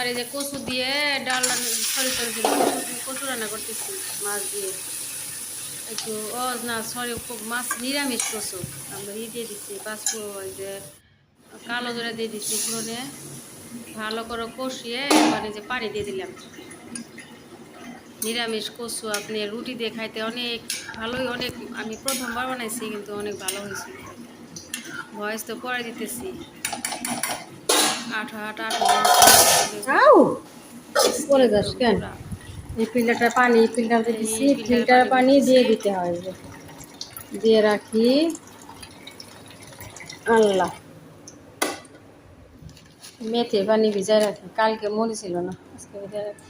আপনার এই যে কচু দিয়ে ডাল সরি সরি সরি, কচু রান্না করতেছি, মাছ দিয়ে। একটু ও না, সরি মাছ নিরামিষ কচু। আমরা ই দিয়ে দিচ্ছি পাঁচফো, ওই যে কালো জোড়া দিয়ে দিচ্ছি ফোনে ভালো করে কষিয়ে মানে যে পানি দিয়ে দিলাম। নিরামিষ কচু, আপনি রুটি দিয়ে খাইতে অনেক ভালোই, অনেক, আমি প্রথমবার বানাইছি কিন্তু অনেক ভালো হয়েছে। ভয়েস তো পরে দিতেছি। পরে যাস কেন? এই ফিল্টারটা পানি ফিল্টার দিচ্ছি ফিল্টার পানি দিয়ে দিতে হয় দিয়ে রাখি। আল্লাহ। মেথি পানি ভিজায় রাখি। কালকে মনে ছিল না, আজকে ভিজায় রাখি।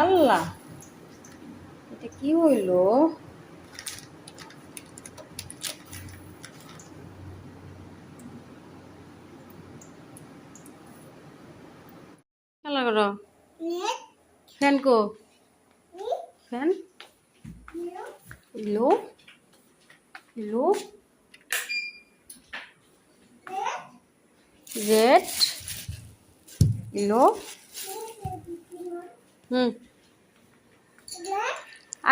আল্লাহ। এটা কি হইল? খেলা করো। ফ্যান কো। ফ্যান? লো। লো। রেড। লো। হুম।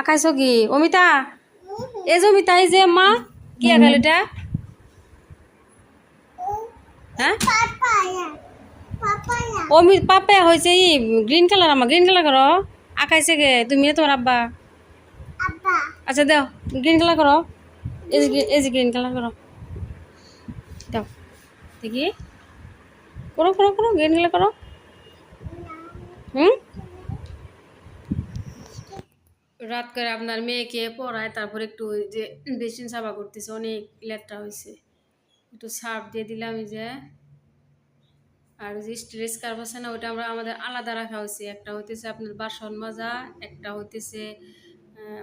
আকাশ কি? অমিতা? এই যে অমিতা, এই যে মা, কি আকাল এটা? হ্যাঁ অমি পাপে হয়েছে ই গ্রিন কালার আমার গ্রিন কালার করো। আকাইছে গে তুমি তোমার আব্বা। আচ্ছা দাও গ্রিন কালার করো। এই যে গ্রিন কালার করো। দাও, দেখি। করো করো করো গ্রিন কালার করো। হুম? রাত করে আপনার মেয়েকে পড়ায়, তারপর একটু ওই যে বেসিন সাফা করতেছে, অনেক লেটটা হয়েছে একটু সার্ফ দিয়ে দিলাম যে। আর যে স্ট্রেস কার্ভ আছে না ওটা আমরা আমাদের আলাদা রাখা হয়েছে একটা হইতেছে আপনার বাসন মাজা, একটা হইতেছে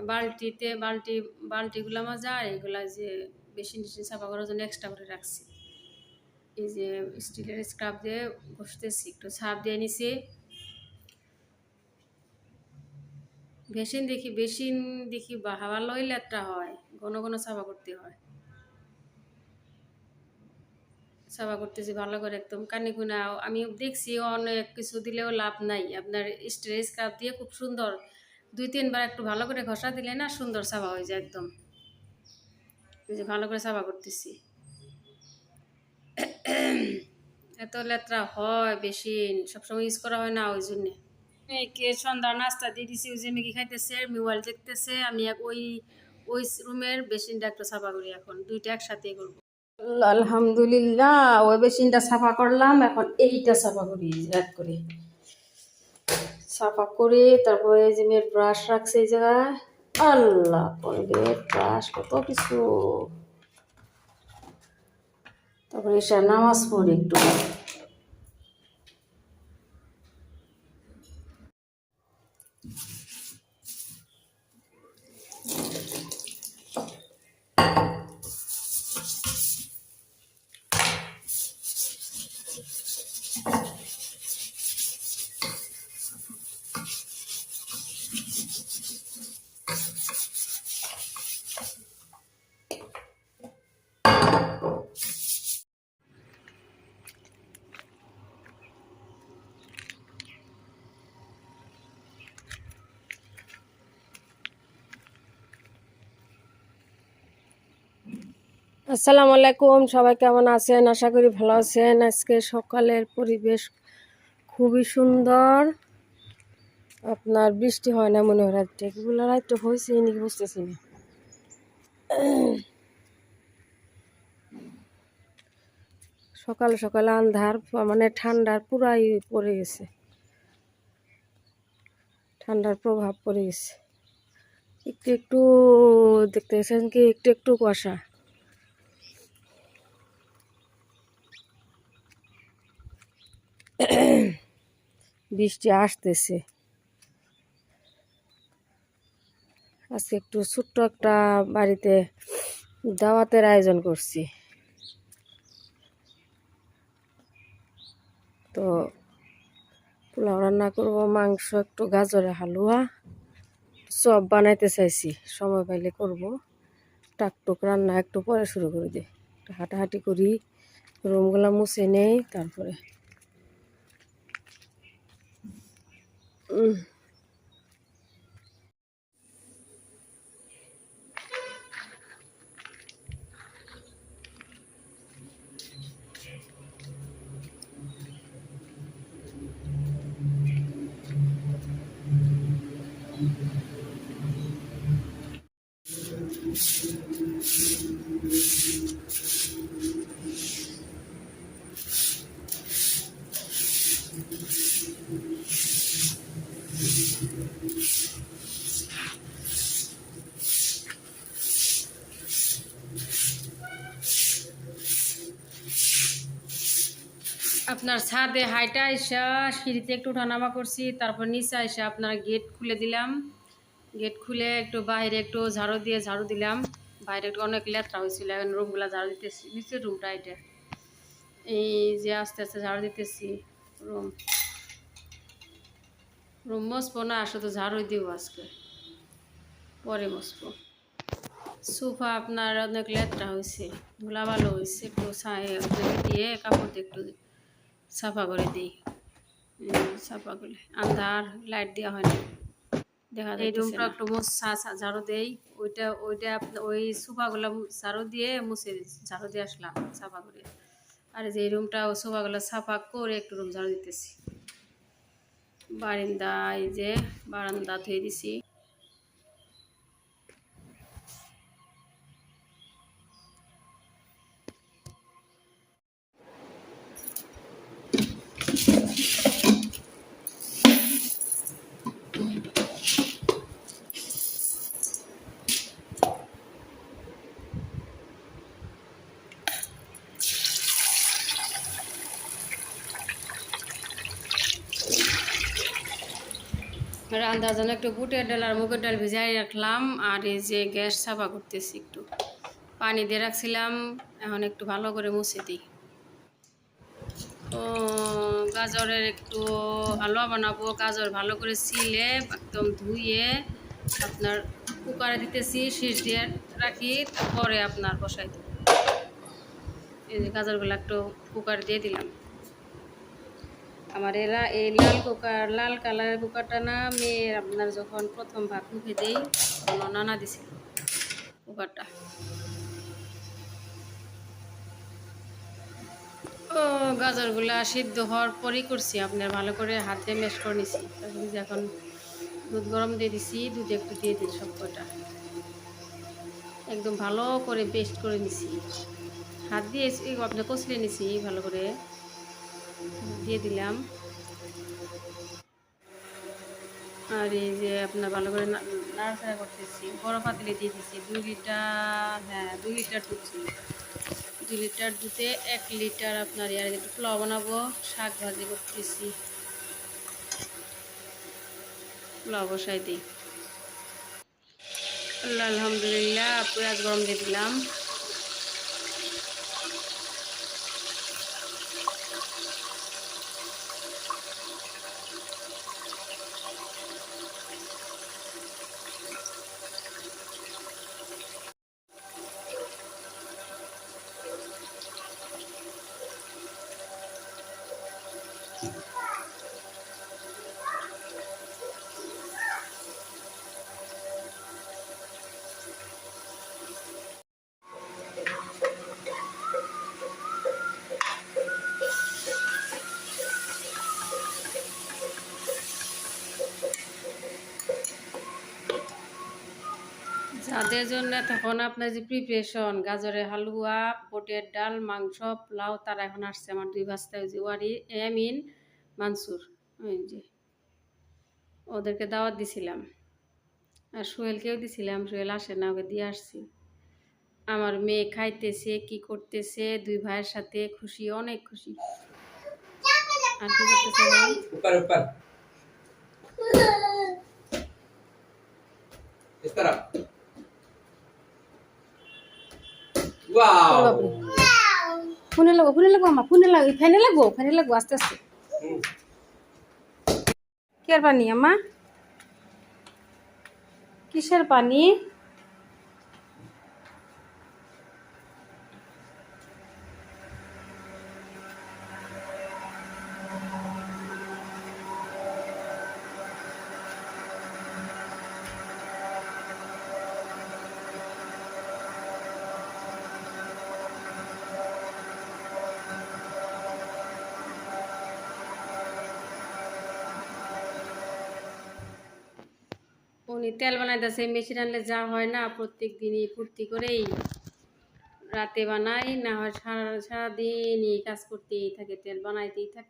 বালতিতে, বালতি, বালতিগুলা মাজা এগুলা যে বেসিন টেসিন সাফা করার জন্য এক্সট্রা করে রাখছি। এই যে স্টিলের স্ক্রাব দিয়ে ঘষতেছি, একটু সার্ফ দিয়ে নিছি। বেসিন দেখি বেসিন দেখি হাওয়া লইলে একটা হয়, ঘন ঘন সাফা করতে হয়। সাফা করতেছি ভালো করে একদম। কানি কুনা আমি দেখছি অনেক কিছু দিলেও লাভ নাই। আপনার স্ট্রেস কাপ দিয়ে খুব সুন্দর, দুই তিনবার একটু ভালো করে ঘষা দিলে না সুন্দর সাফা হয়ে যায় একদম। যে ভালো করে সাফা করতেছি। এত লেত্রা হয় বেশি সবসময় ইউজ করা হয় না ওই জন্যে। মেয়েকে সন্ধ্যা নাস্তা দিয়ে দিছি যে মেগি খাইতেছে মোবাইল দেখতেছে, আমি এক ওই ওই রুমের বেসিনটা একটু সাফা করি এখন, দুইটা একসাথে করব। আলহামদুলিল্লাহ, ওই বেসিনটা সাফা করলাম, এখন এইটা সাফা করি, এক করে। সাফা করে তারপরে যে মেয়ের ব্রাশ রাখছে এই জায়গায়। আল্লাহ ব্রাশ কত কিছু। তারপরে এসে নামাজ পড়ি একটু। আসসালামু আলাইকুম, সবাই কেমন আছেন? আশা করি ভালো আছেন। আজকে সকালের পরিবেশ খুবই সুন্দর। আপনার বৃষ্টি হয় না মনে হয় রাত্রে? এগুলো রাত্রে হয়েছে নাকি, বুঝতেছি না। সকাল সকাল আন্ধার মানে ঠান্ডার পুরাই পড়ে গেছে। ঠান্ডার প্রভাব পড়ে গেছে। একটু একটু দেখতে গেছেন কি? একটু একটু কুয়াশা। বৃষ্টি আসতেছে। আজকে একটু ছোট্ট একটা বাড়িতে দাওয়াতের আয়োজন করছি। তো পোলাও রান্না করব, মাংস, একটু গাজরের হালুয়া, চপ বানাইতে চাইছি, সময় পাইলে করব। টাকটুক রান্না একটু পরে শুরু করে দিই হাঁটাহাঁটি করি, রুমগুলো মুছে নেই, তারপরে Ừ. আপনার ছাদে হাইটা আইসা সিঁড়িতে একটু উঠানামা করছি, তারপর নিচে আইসা আপনার গেট খুলে দিলাম। গেট খুলে একটু বাইরে একটু ঝাড়ু দিয়ে ঝাড়ু দিলাম। বাইরে একটু অনেক লেত্রা হয়েছিল এখন রুমগুলো ঝাড়ু দিতেছি। নিচের রুমটা এটা এই যে আস্তে আস্তে ঝাড়ু দিতেছি রুম। রুম মসবো না, শুধু ঝাড়ু দিব আজকে। পরে মসবো। সোফা আপনার অনেক লেত্রা হয়েছে ধুলা ভালো হয়েছে একটু দিয়ে কাপড় দিয়ে একটু সাফা করে দিই। সাফা করে আন্ধার লাইট দেওয়া হয় না। দেখা যায় এই রুমটা একটু ঝাড়ু দেই। ওইটা ওইটা ওই সোফাগুলো ঝাড়ু দিয়ে মুছে ঝাড়ু দিয়ে আসলাম সাফা করে। আর যে রুমটা ও সোফাগুলো সাফা করে একটু রুম ঝাড়ু দিতেছি। বারিন্দা এই যে বারান্দা ধুয়ে দিছি। রান্নার জন্য একটু বুটের ডাল আর মুগের ডাল ভিজাই রাখলাম আর এই যে গ্যাস সাফা করতেছি একটু। পানি দিয়ে রাখছিলাম, এখন একটু ভালো করে মুছে দিই। ও গাজরের একটু হালুয়া বানাবো, গাজর ভালো করে ছিলে একদম ধুয়ে আপনার কুকারে দিতেছি, শীষ দিয়ে রাখি, তারপরে আপনার বসাই দেব। এই গাজরগুলো একটু কুকারে দিয়ে দিলাম। আমার এরা এই লাল কুকার লাল কালারের কুকারটা না মেয়ের আপনার যখন প্রথম ভাত মুখে দেই নানা দিছিল কুকারটা ও, গাজরগুলা সিদ্ধ হওয়ার পরই করছি, আপনার ভালো করে হাত মেশ করে নিছি। এখন দুধ গরম দিয়ে দিছি, দুধ একটু দিয়ে দিই সব কটা একদম ভালো করে পেস্ট করে নিছি। হাত দিয়ে আপনি কষলে নিছি ভালো করে। দিয়ে দিলাম। আর এই যে আপনার ভালো করে নাড়াচাড়া করতেছি। বড় পাতিলে দিয়ে দিচ্ছি দুই লিটার হ্যাঁ দুই লিটার দুধ দুই লিটার দুধে এক লিটার আপনার ইয়ার একটু পোলাও বানাবো, শাক ভাজি করতেছি। পোলাও বসাই দিই। আল্লাহ আলহামদুলিল্লাহ, পেঁয়াজ গরম দিয়ে দিলাম। যাদের জন্য তখন আপনার যে প্রিপারেশন গাজরের হালুয়া পোটের ডাল, মাংস, পোলাও, তারা এখন আসছে আমার দুই বাস্তা ওই যে ওয়ারি এম ইন মানসুর ওদেরকে দাওয়াত দিছিলাম। আর সোহেলকেও দিছিলাম, সোহেল আসে না, ওকে দিয়ে আসছি। আমার মেয়ে খাইতেছে, কি করতেছে, দুই ভাইয়ের সাথে খুশি, অনেক খুশি। আর কি করতেছে ফোনে লাগো ফোনে লাগো আমার ফোনে লাগো, ফ্যানে লাগো ফ্যানে লাগো, আস্তে আস্তে। কিয়ার পানি আমা কিসের পানি? উনি তেল বানাইতেছে, মেশিন আনলে যা হয় না, প্রত্যেক দিনই ফুর্তি করেই রাতে বানাই, না হয় সারা সারাদিনই কাজ করতেই থাকে, তেল বানাইতেই থাকে।